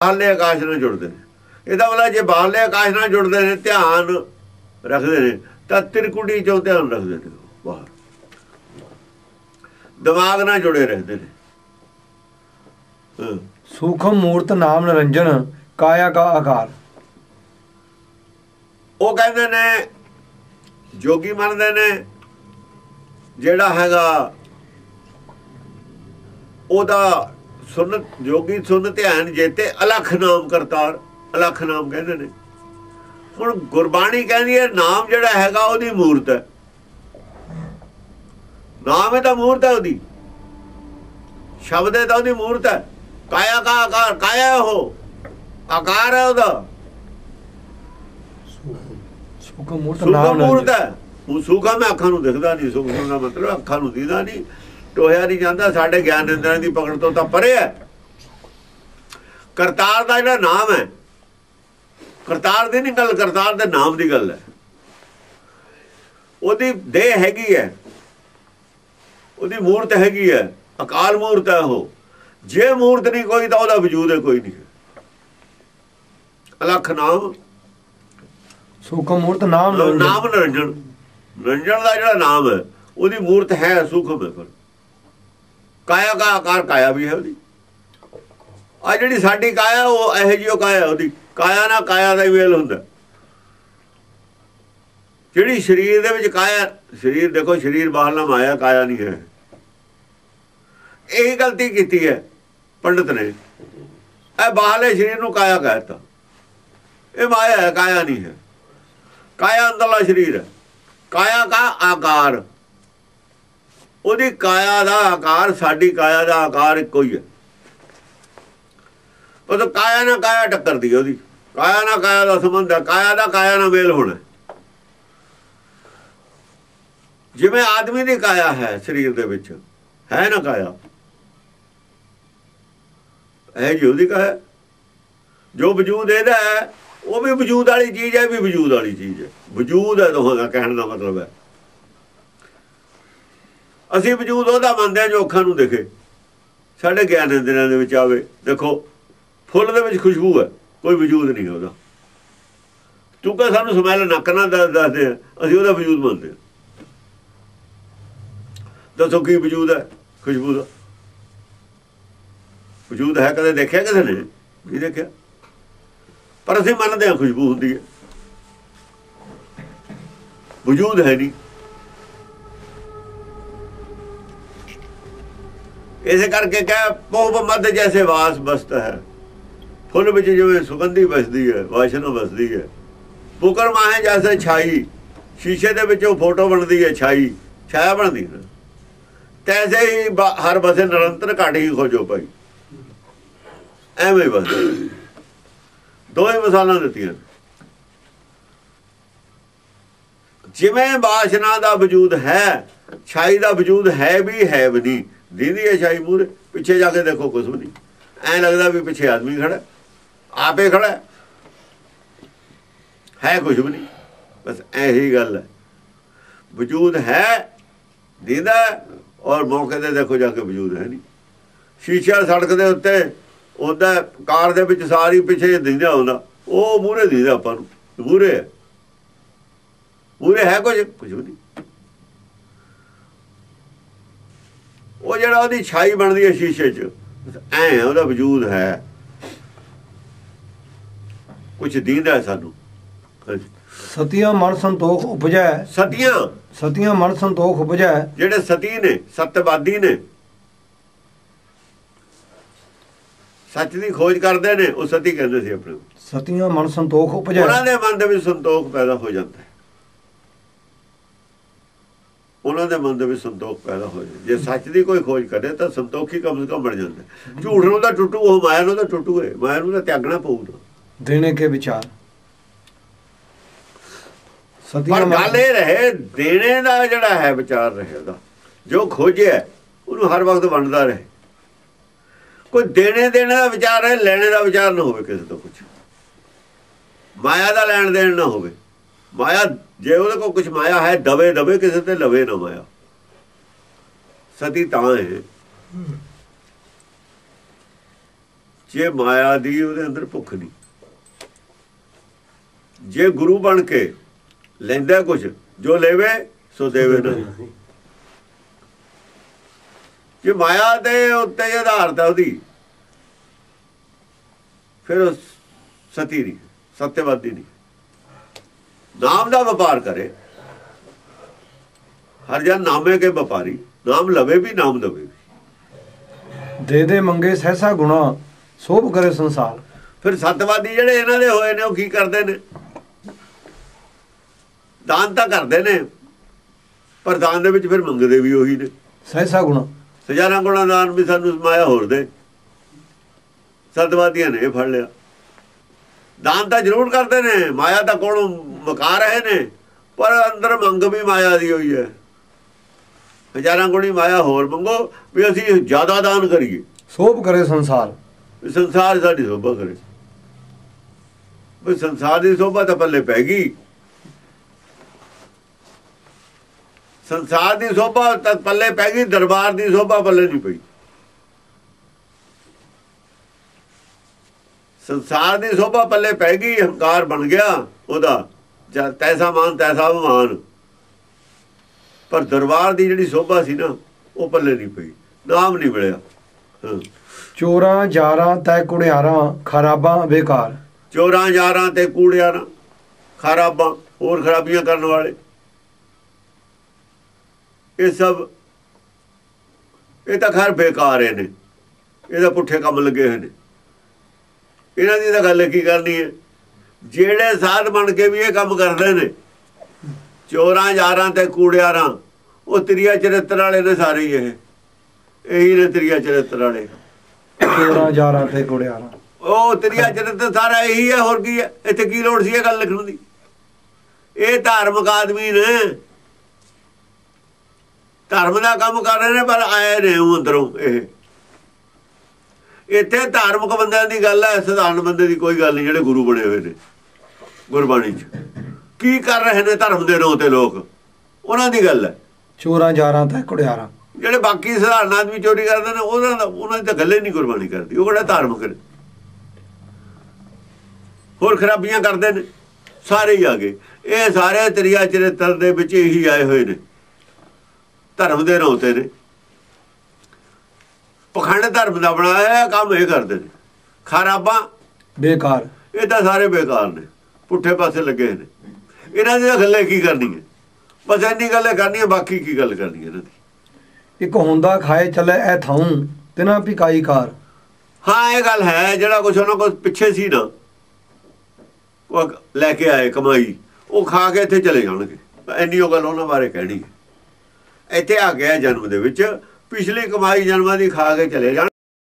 ਬਾਹਰਲੇ ਆਕਾਸ਼ ਨਾਲ ਜੁੜਦੇ ਨੇ। ਇਹਦਾ ਮਤਲਬ ਜੇ ਬਾਹਰਲੇ ਆਕਾਸ਼ ਨਾਲ ਜੁੜਦੇ ਨੇ ਧਿਆਨ ਰੱਖਦੇ ਨੇ ਤਾਂ ਤਿਰਕੁੜੀ ਚੋਂ ਧਿਆਨ ਰੱਖਦੇ ਨੇ ਬਾਹਰ। ਦਿਮਾਗ ਨਾਲ ਜੁੜੇ ਰਹਿੰਦੇ ਨੇ। ਸੂਖਮ ਮੂਰਤ ਨਾਮ ਨਿਰੰਜਨ ਕਾਇਆ ਕਾ ਆਕਾਰ। ਉਹ ਕਹਿੰਦੇ ਨੇ ਜੋਗੀ ਮੰਨਦੇ ਨੇ ਜਿਹੜਾ ਹੈਗਾ ਉਹਦਾ ਸੁਨ ਜੋਗੀ ਸੁਨ ਧਿਆਨ ਜੇਤੇ ਅਲਖ ਨਾਮ ਕਰਤਾਰ। ਅਲਖ ਨਾਮ ਕਹਿੰਦੇ ਨੇ। ਹੁਣ ਗੁਰਬਾਣੀ ਕਹਿੰਦੀ ਹੈ ਨਾਮ ਜਿਹੜਾ ਹੈਗਾ ਉਹਦੀ ਮੂਰਤ ਹੈ। ਨਾਮ ਹੈ ਤਾਂ ਮੂਰਤ ਹੈ ਉਹਦੀ। ਸ਼ਬਦ ਹੈ ਤਾਂ ਉਹਦੀ ਮੂਰਤ ਹੈ। ਕਾਇਆ ਕਾ ਆਕਾਰ ਕਾਇਆ ਹੈ ਉਹ? ਆਕਾਰ ਹੈ ਉਹਦਾ। ਸੂਖਮ ਮੂਰਤ ਨਾਮ ਮੂਰਤ ਹੈ। ਉਹ ਸੁਖਮ ਹੈ ਅੱਖਾਂ ਨੂੰ ਦਿਖਦਾ ਨਹੀਂ ਸੁਖਮ ਦਾ ਮਤਲਬ ਅੱਖਾਂ ਨੂੰ ਦਿਖਦਾ ਨਹੀਂ। ਟੋਹਿਆ ਨਹੀਂ ਜਾਂਦਾ ਸਾਡੇ ਗਿਆਨ ਇੰਦਰਾਂ ਦੀ ਪਕੜ ਤੋਂ ਤਾਂ ਪਰੇ ਹੈ। ਕਰਤਾਰ ਦਾ ਜਿਹੜਾ ਨਾਮ ਹੈ। ਕਰਤਾਰ ਦੀ ਨਹੀਂ ਗੱਲ ਕਰਤਾਰ ਦੇ ਨਾਮ ਦੀ ਗੱਲ ਹੈ। ਉਹਦੀ ਦੇਹ ਹੈਗੀ ਹੈ। ਉਹਦੀ ਮੂਰਤ ਹੈਗੀ ਹੈ। ਅਕਾਲ ਮੂਰਤ ਹੈ ਉਹ। ਜੇ ਮੂਰਤ ਨਹੀਂ ਕੋਈ ਤਾਂ ਉਹਦਾ ਵਜੂਦ ਹੈ ਕੋਈ ਨਹੀਂ ਅਲਖ ਨਾਮ। ਸੂਖਮ ਮੂਰਤ ਨਾਮ ਨਾਮ ਨਿਰੰਜਨ। ਨਿਰੰਜਨ। ਦਾ ਜਿਹੜਾ ਨਾਮ ਹੈ ਉਹਦੀ ਮੂਰਤ ਹੈ ਸੁਖਮ ਹੈ ਕਾਇਆ ਦਾ ਆਕਾਰ, ਕਾਇਆ ਵੀ ਹੈ ਉਹਦੀ। ਆ ਜਿਹੜੀ ਸਾਡੀ ਕਾਇਆ, ਉਹ ਇਹੋ ਜਿਹੀ ਉਹ ਕਾਇਆ ਉਹਦੀ। ਕਾਇਆ ਨਾਲ ਕਾਇਆ ਦਾ ਹੀ ਮੇਲ ਹੁੰਦਾ। ਜਿਹੜੀ ਸਰੀਰ ਦੇ ਵਿੱਚ ਕਾਇਆ, ਸਰੀਰ ਦੇਖੋ, ਸਰੀਰ ਬਾਹਰਲਾ ਮਾਇਆ, ਕਾਇਆ ਨਹੀਂ ਹੈ। ਇਹ ਗਲਤੀ ਕੀਤੀ ਹੈ ਪੰਡਤ ਨੇ। ਇਹ ਬਾਹਰਲੇ ਸਰੀਰ ਨੂੰ ਕਾਇਆ ਕਹਿਤਾ। ਇਹ ਮਾਇਆ ਹੈ, ਕਾਇਆ ਨਹੀਂ ਹੈ। ਕਾਇਆ ਅੰਦਰਲਾ ਸਰੀਰ ਹੈ। ਕਾਇਆ ਦਾ ਆਕਾਰ। ਉਹਦੀ ਕਾਇਆ ਦਾ ਆਕਾਰ, ਸਾਡੀ ਕਾਇਆ ਦਾ ਆਕਾਰ ਇੱਕੋ ਹੀ ਹੈ। ਉਹ ਤਾਂ ਕਾਇਆ ਨਾਲ ਕਾਇਆ ਟੱਕਰਦੀ ਹੈ ਉਹਦੀ। ਕਾਇਆ ਨਾਲ ਕਾਇਆ ਦਾ ਸੰਬੰਧ ਹੈ, ਕਾਇਆ ਦਾ ਕਾਇਆ ਨਾਲ ਮੇਲ ਹੋਣਾ ਜਿਵੇਂ ਆਦਮੀ ਦੀ ਕਾਇਆ ਹੈ ਸਰੀਰ ਦੇ ਵਿੱਚ, ਹੈ ਨਾ ਕਾਇਆ? ਹੈ ਜੀ ਉਹਦੀ ਕਾਇਆ ਜੋ ਵਜੂਦ ਇਹਦਾ ਹੈ, ਉਹ ਵੀ ਵਜੂਦ ਵਾਲੀ ਚੀਜ਼ ਹੈ ਵੀ ਵਜੂਦ ਵਾਲੀ ਚੀਜ਼ ਹੈ। ਵਜੂਦ ਹੈ ਦੋਹਾਂ ਦਾ ਕਹਿਣ ਦਾ ਮਤਲਬ ਹੈ। ਅਸੀਂ ਵਜੂਦ ਉਹਦਾ ਮੰਨਦੇ ਹਾਂ ਜੋ ਅੱਖਾਂ ਨੂੰ ਦਿਖੇ। ਸਾਡੇ ਗਿਆਨ ਇੰਦਰੀਆਂ ਦੇ ਵਿੱਚ ਆਵੇ, ਦੇਖੋ, ਫੁੱਲ ਦੇ ਵਿੱਚ ਖੁਸ਼ਬੂ ਹੈ, ਕੋਈ ਵਜੂਦ ਨਹੀਂ ਉਹਦਾ। ਕਿਉਂਕਿ ਸਾਨੂੰ ਸਮੈਲ ਨੱਕ ਨਾਲ ਦੱਸਦੇ ਆ ਅਸੀਂ ਉਹਦਾ ਵਜੂਦ ਮੰਨਦੇ ਹਾਂ। ਦੱਸੋ ਕੀ ਵਜੂਦ ਹੈ, ਖੁਸ਼ਬੂ ਦਾ? ਵਜੂਦ ਹੈ ਕਦੇ ਦੇਖਿਆ ਕਿਸੇ ਨੇ ਨਹੀਂ ਦੇਖਿਆ। ਪਰ ਅਸੀਂ ਮੰਨਦੇ ਹਾਂ ਖੁਸ਼ਬੂ ਹੁੰਦੀ ਹੈ। ਵਜੂਦ ਹੈ ਨਹੀਂ। ਇਸੇ ਕਰਕੇ ਕਹੇ ਪੋਪ ਮੱਧ ਜੈਸੇ ਵਾਸ ਬਸਤ ਹੈ। ਫੁੱਲ ਵਿੱਚ ਜਿਵੇਂ ਸੁਗੰਧੀ ਵਸਦੀ ਹੈ, ਵਾਸ਼ਨਾ ਵਸਦੀ ਹੈ। ਬੁਕਰ ਮਾਹੇ ਜੈਸੇ ਛਾਈ, ਸ਼ੀਸ਼ੇ ਦੇ ਵਿੱਚੋਂ ਫੋਟੋ ਬਣਦੀ ਹੈ ਛਾਈ, ਛਾਇਆ ਬਣਦੀ ਹੈ। ਤੈਸੇ ਹੀ ਹਰ ਬਸੇ ਨਿਰੰਤਰ ਘਟ ਹੀ ਖੋਜੋ ਭਾਈ। ਐਵੇਂ ਹੀ ਬਸ ਦੋਵੇਂ ਮਿਸਾਲਾਂ ਦਿੱਤੀਆਂ। ਜਿਵੇਂ ਬਾਸ਼ਨਾ ਦਾ ਵਜੂਦ ਹੈ, ਛਾਈ ਦਾ ਵਜੂਦ ਹੈ ਵੀ ਹੈ ਵੀ ਨਹੀਂ। ਦੀਦੀ ਹੈ ਛਾਈ ਮੂਰੇ ਪਿੱਛੇ ਜਾ ਕੇ ਦੇਖੋ ਕੁਝ ਵੀ ਨਹੀਂ। ਐ ਲੱਗਦਾ ਵੀ ਪਿੱਛੇ ਆਦਮੀ ਖੜਾ ਆਪੇ ਖੜਾ ਹੈ। ਹੈ ਕੁਝ ਵੀ ਨਹੀਂ, ਬਸ ਐਹੀ ਗੱਲ ਹੈ। ਵਜੂਦ ਹੈ, ਦੀਦਾ ਔਰ ਮੌਕੇ ਤੇ ਦੇਖੋ ਜਾ ਕੇ ਵਜੂਦ ਹੈ ਨਹੀਂ। ਸ਼ੀਸ਼ਾ ਸੜਕ ਦੇ ਉੱਤੇ, ਉਹਦਾ ਕਾਰ ਦੇ ਵਿੱਚ ਸਾਰੀ ਪਿੱਛੇ ਦਿੰਦਾ ਹੁੰਦਾ। ਉਹ ਮੂਰੇ ਦਿੰਦਾ ਆਪਾਂ ਨੂੰ ਮੂਰੇ ਹੈ। ਮੂਰੇ ਹੈ ਕੁਝ ਕੁਝ ਵੀ ਨਹੀਂ। ਉਹ ਜਿਹੜਾ ਉਹਦੀ ਛਾਈ ਬਣਦੀ ਹੈ ਸ਼ੀਸ਼ੇ 'ਚ। ਐ ਉਹਦਾ ਵਜੂਦ ਹੈ। ਕੁਝ ਦੀਂਦਾ ਸਾਨੂੰ। ਸਤਿਆ ਮਨ ਸੰਤੋਖ ਉਪਜੈ। ਸਤੀਆਂ। ਸਤਿਆ ਮਨ ਸੰਤੋਖ ਉਪਜੈ। ਜਿਹੜੇ ਸਤੀ ਨੇ ਸਤਵਾਦੀ ਨੇ। ਸੱਚ ਦੀ ਖੋਜ ਕਰਦੇ ਨੇ ਉਹ ਸਤੀ ਕਹਿੰਦੇ ਸੀ ਆਪਣੇ। ਸਤਿਆ ਮਨ ਸੰਤੋਖ ਉਪਜੈ। ਉਹਨਾਂ ਦੇ ਮਨ ਦੇ ਵਿੱਚ ਸੰਤੋਖ ਪੈਦਾ ਹੋ ਜਾਂਦਾ ਹੈ। ਉਹਨਾਂ ਦੇ ਮਨ ਦੇ ਵਿੱਚ ਸੰਤੋਖ ਪੈਦਾ ਹੋ ਜਾਂਦਾ। ਜੇ ਸੱਚ ਦੀ ਕੋਈ ਖੋਜ ਕਰੇ ਤਾਂ ਸੰਤੋਖੀ ਕਮ ਸੇ ਕਮ ਬਣ ਜਾਂਦਾ। ਝੂਠ ਨੂੰ ਤਾਂ ਟੁੱਟੂ ਉਹ ਮਾਇਆ ਨੂੰ ਤਾਂ ਟੁੱਟੂ ਹੈ ਮਾਇਆ ਨੂੰ ਤਾਂ ਤਿਆਗਣਾ ਪਊਗਾ ਦੇਣੇ ਕੇ ਵਿਚਾਰ? ਸਤਿਆ ਪਰ ਗੱਲ ਇਹ ਰਹੇ ਦੇਣੇ ਦਾ ਜਿਹੜਾ ਹੈ ਵਿਚਾਰ ਰਹੇ ਉਹਦਾ ਜੋ ਖੋਜਿਆ ਉਹਨੂੰ ਹਰ ਵਕਤ ਵੰਡਦਾ ਰਹੇ। ਕੋਈ ਦੇਣੇ ਦੇਣੇ ਦਾ ਵਿਚਾਰ ਹੈ ਲੈਣੇ ਦਾ ਵਿਚਾਰ ਨਾ ਹੋਵੇ ਕਿਸੇ ਤੋਂ ਕੁਝ ਮਾਇਆ ਦਾ ਲੈਣ ਦੇਣ ਨਾ ਹੋਵੇ। ਮਾਇਆ, ਜੇ ਉਹਦੇ ਕੋਲ ਕੁਝ ਮਾਇਆ ਹੈ, ਦਵੇ ਦਵੇ ਕਿਸੇ ਤੇ ਲਵੇ ਨਾ ਮਾਇਆ। ਸਤੀ ਤਾਂ ਹੈ। ਜੇ ਮਾਇਆ ਦੀ ਉਹਦੇ ਅੰਦਰ ਭੁੱਖ ਨਹੀਂ। ਜੇ ਗੁਰੂ ਬਣ ਕੇ ਲੈਂਦਾ ਕੁਝ ਜੋ ਲੈਵੇ, ਸੋ ਦੇਵੇ ਨਾ। ਜੇ ਮਾਇਆ ਦੇ ਉੱਤੇ ਆਧਾਰਤ ਹੈ ਉਹਦੀ, ਫਿਰ ਸਤੀ ਨਹੀਂ, ਸਤਿਵਾਦੀ ਨਹੀਂ। ਨਾਮ ਦਾ ਵਪਾਰ ਕਰੇ। ਹਰ ਜਨ ਨਾਮੇ ਕੇ ਵਪਾਰੀ। ਨਾਮ ਲਵੇ ਵੀ ਨਾਮ ਦਵੇ ਵੀ। ਦੇ ਦੇ ਮੰਗੇ ਸਹਿਸਾ ਗੁਣਾ ਸੋਭ ਕਰੇ ਸੰਸਾਰ। ਫਿਰ ਸਤਵਾਦੀ ਜਿਹੜੇ ਇਹਨਾਂ ਦੇ ਹੋਏ ਨੇ ਉਹ ਕੀ ਕਰਦੇ ਨੇ? ਦਾਨ ਤਾਂ ਕਰਦੇ ਨੇ ਪਰ ਦਾਨ ਦੇ ਵਿੱਚ ਫਿਰ ਮੰਗਦੇ ਵੀ ਉਹੀ ਨੇ। ਸਹਿਸਾ ਗੁਣਾ। ਹਜ਼ਾਰਾਂ ਗੁਣਾ ਦਾਨ ਵੀ ਸਾਨੂੰ ਮਾਇਆ ਹੋਰ ਦੇ। ਸਤਵਾਦੀਆਂ ਨੇ ਇਹ ਫੜ ਲਿਆ। ਦਾਨ ਤਾਂ ਜ਼ਰੂਰ ਕਰਦੇ ਨੇ ਮਾਇਆ ਤਾਂ ਕੋਲੋਂ ਮਕਾ ਰਹੇ ਨੇ ਪਰ ਅੰਦਰ ਮੰਗ ਵੀ ਮਾਇਆ ਦੀ ਹੋਈ ਹੈ। ਹਜ਼ਾਰਾਂ ਗੁਣੀ ਮਾਇਆ ਹੋਰ ਮੰਗੋ ਵੀ ਅਸੀਂ ਜ਼ਿਆਦਾ ਦਾਨ ਕਰੀਏ। ਸੋਭ ਕਰੇ ਸੰਸਾਰ। ਸੰਸਾਰ ਸਾਡੀ ਸੋਭਾ ਕਰੇ। ਵੀ ਸੰਸਾਰ ਦੀ ਸੋਭਾ ਤਾਂ ਪੱਲੇ ਪੈ ਗਈ। ਸੰਸਾਰ ਦੀ ਸੋਭਾ ਤਾਂ ਪੱਲੇ ਪੈ ਗਈ ਦਰਬਾਰ ਦੀ ਸੋਭਾ ਪੱਲੇ ਨਹੀਂ ਪਈ। ਸੰਸਾਰ ਦੀ ਸੋਭਾ ਪੱਲੇ ਪੈ ਗਈ ਹੰਕਾਰ ਬਣ ਗਿਆ ਉਹਦਾ। ਜਾਂ ਤੈਸਾ ਮਾਨ ਤੈਸਾ ਮਾਨ ਪਰ ਦਰਬਾਰ ਦੀ ਜਿਹੜੀ ਸੋਭਾ ਸੀ ਨਾ ਉਹ ਪੱਲੇ ਨਹੀਂ ਪਈ ਨਾਮ ਨਹੀਂ ਮਿਲਿਆ। ਚੋਰਾਂ ਜਾਰਾਂ ਤੈ ਕੁੜਿਆਰਾਂ ਖਰਾਬਾਂ ਬੇਕਾਰ। ਚੋਰਾਂ ਯਾਰਾਂ ਤੇ ਕੂੜਿਆਰਾਂ ਖਰਾਬਾਂ ਹੋਰ ਖਰਾਬੀਆਂ ਕਰਨ ਵਾਲੇ। ਇਹ ਸਭ ਇਹ ਤਾਂ ਖੈਰ ਬੇਕਾਰ ਨੇ ਇਹਦਾ ਪੁੱਠੇ ਕੰਮ ਲੱਗੇ ਹੋਏ ਨੇ। ਇਹਨਾਂ ਦੀ ਤਾਂ ਗੱਲ ਕੀ ਕਰਨੀ ਹੈ? ਜਿਹੜੇ ਸਾਧ ਬਣ ਕੇ ਵੀ ਇਹ ਕੰਮ ਕਰਦੇ ਨੇ ਚੋਰਾਂ ਯਾਰਾਂ ਤੇ ਕੂੜਿਆਰਾਂ ਉਹ ਤ੍ਰਿਆ ਚਰਿੱਤਰ ਵਾਲੇ ਨੇ ਸਾਰੇ ਹੀ ਇਹ। ਇਹੀ ਨੇ ਤ੍ਰਿਆ ਚਰਿੱਤਰ ਵਾਲੇ। ਚੋਰਾਂ ਜਾਰਾਂ ਤੇ ਕੁੜਿਆਰਾਂ। ਉਹ ਤੇਰੀਆ ਚਰਿੱਤਰ ਸਾਰਾ ਇਹੀ ਹੈ ਹੋਰ ਕੀ ਹੈ? ਇੱਥੇ ਕੀ ਲੋੜ ਸੀ ਇਹ ਗੱਲ ਲਿਖਣ ਦੀ? ਇਹ ਧਾਰਮਿਕ ਆਦਮੀ ਨੇ। ਧਰਮ ਦਾ ਕੰਮ ਕਰ ਰਹੇ ਨੇ ਪਰ ਆਏ ਨੇ ਉਹ ਅੰਦਰੋਂ ਇਹ। ਇੱਥੇ ਧਾਰਮਿਕ ਬੰਦਿਆਂ ਦੀ ਗੱਲ ਹੈ ਸਧਾਰਨ ਬੰਦੇ ਦੀ ਕੋਈ ਗੱਲ ਨਹੀਂ ਜਿਹੜੇ ਗੁਰੂ ਬਣੇ ਹੋਏ ਨੇ ਗੁਰਬਾਣੀ 'ਚ। ਕੀ ਕਰ ਰਹੇ ਨੇ ਧਰਮ ਦੇ ਨਾਂ ਤੇ ਲੋਕ? ਉਹਨਾਂ ਦੀ ਗੱਲ ਹੈ। ਚੋਰਾਂ ਜਾਰਾਂ ਤੈ ਕੁੜਿਆਰਾਂ। ਜਿਹੜੇ ਬਾਕੀ ਸਧਾਰਨ ਆਦਮੀ ਚੋਰੀ ਕਰਦੇ ਨੇ ਉਹਨਾਂ ਦਾ ਉਹਨਾਂ ਦੀ ਤਾਂ ਗੱਲੇ ਨਹੀਂ ਗੁਰਬਾਣੀ ਕਰਦੀ ਉਹ ਕਿਹੜਾ ਧਾਰਮਿਕ ਨੇ? ਹੋਰ ਖਰਾਬੀਆਂ ਕਰਦੇ ਨੇ ਸਾਰੇ ਹੀ ਆ ਗਏ। ਇਹ ਸਾਰੇ ਤਰੀਆ ਚਰਿੱਤਰ ਦੇ ਵਿੱਚ ਇਹੀ ਆਏ ਹੋਏ ਨੇ। ਧਰਮ ਦੇ ਨਾਂ ਤੇ ਨੇ। ਪਖੰਡ ਧਰਮ ਦਾ ਬਣਾਇਆ ਹੈ, ਕੰਮ ਇਹ ਕਰਦੇ ਨੇ ਖਰਾਬਾਂ। ਬੇਕਾਰ। ਇਹ ਤਾਂ ਸਾਰੇ ਬੇਕਾਰ ਨੇ ਪੁੱਠੇ ਪਾਸੇ ਲੱਗੇ ਨੇ। ਇਹਨਾਂ ਦੀ ਗੱਲੇ ਕੀ ਕਰਨੀ ਹੈ ਬਸ ਇੰਨੀ ਗੱਲੇ ਕਰਨੀ ਹੈ ਬਾਕੀ ਕੀ ਗੱਲ ਕਰਨੀ ਹੈ ਇਹਨਾਂ ਦੀ? ਇੱਕ ਹੁੰਦਾ ਖਾਏ ਚੱਲੇ ਐ ਥਾਉ ਤਿਨਾ ਪਿਕਾਈ ਕਾਰ ਹਾਂ ਇਹ ਗੱਲ ਹੈ ਜਿਹੜਾ ਕੁਛ ਉਹਨਾਂ ਕੋਲ ਪਿੱਛੇ ਸੀ ਨਾ ਉਹ ਲੈ ਕੇ ਆਏ ਕਮਾਈ ਉਹ ਖਾ ਕੇ ਇੱਥੇ ਚਲੇ ਜਾਣਗੇ। ਇੰਨੀ ਉਹ ਗੱਲ ਉਹਨਾਂ ਬਾਰੇ ਕਹਿਣੀ ਇੱਥੇ ਆ ਗਿਆ ਜਨਮ ਦੇ ਵਿੱਚ ਪਿਛਲੀ ਕਮਾਈ ਜਨਮਾਂ ਦੀ ਖਾ ਕੇ ਚਲੇ ਜਾਣ।